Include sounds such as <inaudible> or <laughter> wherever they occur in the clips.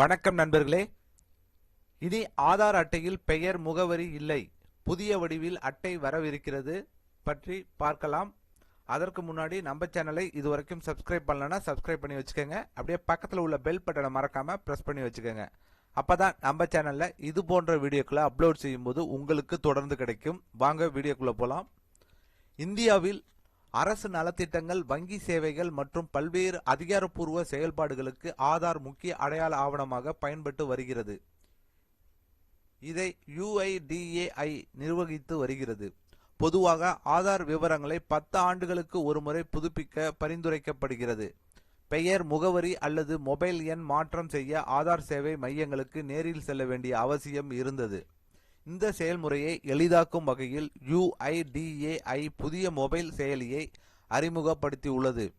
வணக்கம் நண்பர்களே. இனி ஆதார் அட்டையில் பெயர் முகவரி இல்லை. புதிய வடிவில் அட்டை வரவிருக்கிறது பற்றி பார்க்கலாம். அதற்கு முன்னாடி நம்ம சேனலை இதுவரைக்கும் சப்ஸ்கிரைப் பண்ணலன்னா சப்ஸ்கிரைப் பண்ணி வச்சுக்கோங்க. அப்படியே பக்கத்தில் உள்ள பெல் பட்டனை மறக்காம ப்ரெஸ் பண்ணி வச்சுக்கோங்க. அப்பதான் நம்ம சேனல்ல இது போன்ற வீடியோக்களை அப்லோட் செய்யும்போது உங்களுக்கு தொடர்ந்து கிடைக்கும். வாங்க வீடியோக்குள்ள போலாம். இந்தியாவில் அரசு நலத்திட்டங்கள் வங்கி சேவைகள் மற்றும் பல்வேறு அதிகாரப்பூர்வ செயல்பாடுகளுக்கு ஆதார் முக்கிய அடையாள ஆவணமாக பயன்பட்டு வருகிறது. இதை யுஐடிஏஐ நிர்வகித்து வருகிறது. பொதுவாக ஆதார் விவரங்களை பத்து ஆண்டுகளுக்கு ஒருமுறை புதுப்பிக்க பரிந்துரைக்கப்படுகிறது. பெயர் முகவரி அல்லது மொபைல் எண் மாற்றம் செய்ய ஆதார் சேவை மையங்களுக்கு நேரில் செல்ல வேண்டிய அவசியம் இருந்தது. இந்த செயல்முறையை எளிதாக்கும் வகையில் யுஐடிஏஐ புதிய மொபைல் செயலியை அறிமுகப்படுத்தியுள்ளது.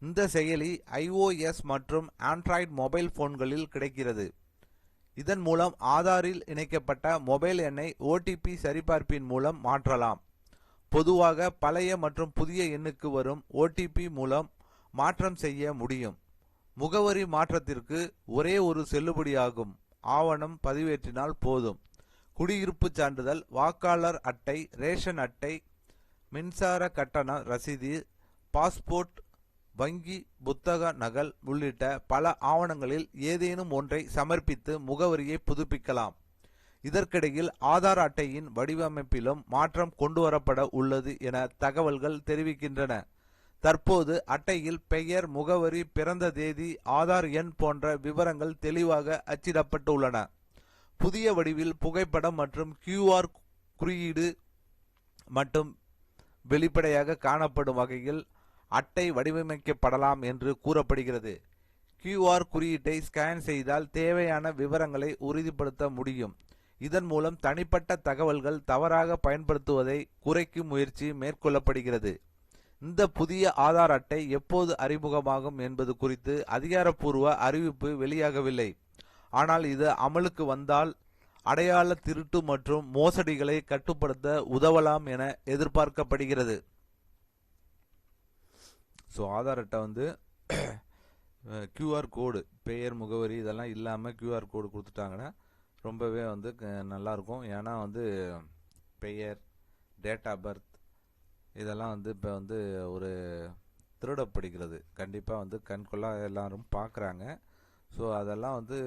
இந்த செயலி ஐஓஎஸ் மற்றும் ஆண்ட்ராய்டு மொபைல் போன்களில் கிடைக்கிறது. இதன் மூலம் ஆதாரில் இணைக்கப்பட்ட மொபைல் எண்ணை ஓடிபி சரிபார்ப்பின் மூலம் மாற்றலாம். பொதுவாக பழைய மற்றும் புதிய எண்ணுக்கு வரும் ஓடிபி மூலம் மாற்றம் செய்ய முடியும். முகவரி மாற்றத்திற்கு ஒரே ஒரு செல்லுபடியாகும். ஆவணம் பதிவேற்றினால் போதும். குடியிருப்பு சான்றிதழ் வாக்காளர் அட்டை ரேஷன் அட்டை மின்சார கட்டண ரசீது பாஸ்போர்ட் வங்கி புத்தக நகல் உள்ளிட்ட பல ஆவணங்களில் ஏதேனும் ஒன்றை சமர்ப்பித்து முகவரியை புதுப்பிக்கலாம். இதற்கிடையில் ஆதார் அட்டையின் வடிவமைப்பிலும் மாற்றம் கொண்டுவரப்பட உள்ளது என தகவல்கள் தெரிவிக்கின்றன. தற்போது அட்டையில் பெயர் முகவரி பிறந்த தேதி ஆதார் எண் போன்ற விவரங்கள் தெளிவாக அச்சிடப்பட்டுள்ளன. புதிய வடிவில் புகைப்படம் மற்றும் கியூஆர் குறியீடு மட்டும் வெளிப்படையாக காணப்படும் வகையில் அட்டை வடிவமைக்கப்படலாம் என்று கூறப்படுகிறது. கியூஆர் குறியீட்டை ஸ்கேன் செய்தால் தேவையான விவரங்களை உறுதிப்படுத்த முடியும். இதன் மூலம் தனிப்பட்ட தகவல்கள் தவறாக பயன்படுத்துவதை குறைக்கும் முயற்சி மேற்கொள்ளப்படுகிறது. இந்த புதிய ஆதார் அட்டை எப்போது அறிமுகமாகும் என்பது குறித்து அதிகாரப்பூர்வ அறிவிப்பு வெளியாகவில்லை. ஆனால் இது அமலுக்கு வந்தால் அடையாள திருட்டு மற்றும் மோசடிகளை கட்டுப்படுத்த உதவலாம் என எதிர்பார்க்கப்படுகிறது. ஸோ ஆதார் அட்டை வந்து <clears throat> கியூஆர் கோடு பெயர் முகவரி இதெல்லாம் இல்லாமல் கியூஆர் கோடு கொடுத்துட்டாங்கன்னா ரொம்பவே வந்து க- ஏன்னா வந்து பெயர் டேட் ஆஃப் பர்த் இதெல்லாம் வந்து இப்போ வந்து ஒரு திருடப்படுகிறது. கண்டிப்பாக வந்து கண்கொள்ளா எல்லாரும் பார்க்குறாங்க ஸோ அதெல்லாம் வந்து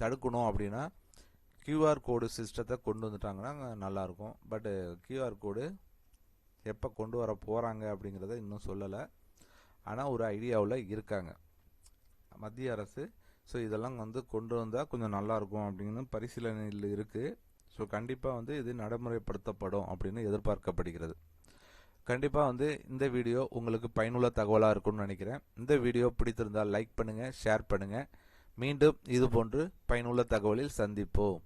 தடுக்கணும் அப்படின்னா கியூஆர் கோடு சிஸ்டத்தை கொண்டு வந்துட்டாங்கன்னா நல்லாயிருக்கும். பட்டு கியூஆர் கோடு எப்போ கொண்டு வர போகிறாங்க அப்படிங்கிறத இன்னும் சொல்லலை. ஆனால் ஒரு ஐடியாவில் இருக்காங்க. மத்திய அரசு ஸோ இதெல்லாம் வந்து கொண்டு வந்தால் கொஞ்சம் நல்லாயிருக்கும் அப்படின்னு பரிசீலனையில் இருக்குது ஸோ கண்டிப்பாக வந்து இது நடைமுறைப்படுத்தப்படும் அப்படின்னு எதிர்பார்க்கப்படுகிறது. கண்டிப்பாக வந்து இந்த வீடியோ உங்களுக்கு பயனுள்ள தகவலாக இருக்கும்னு நினைக்கிறேன். இந்த வீடியோ பிடித்திருந்தால் லைக் பண்ணுங்கள் ஷேர் பண்ணுங்கள் மீண்டும் இது போன்று பயனுள்ள தகவலில் சந்திப்போம்.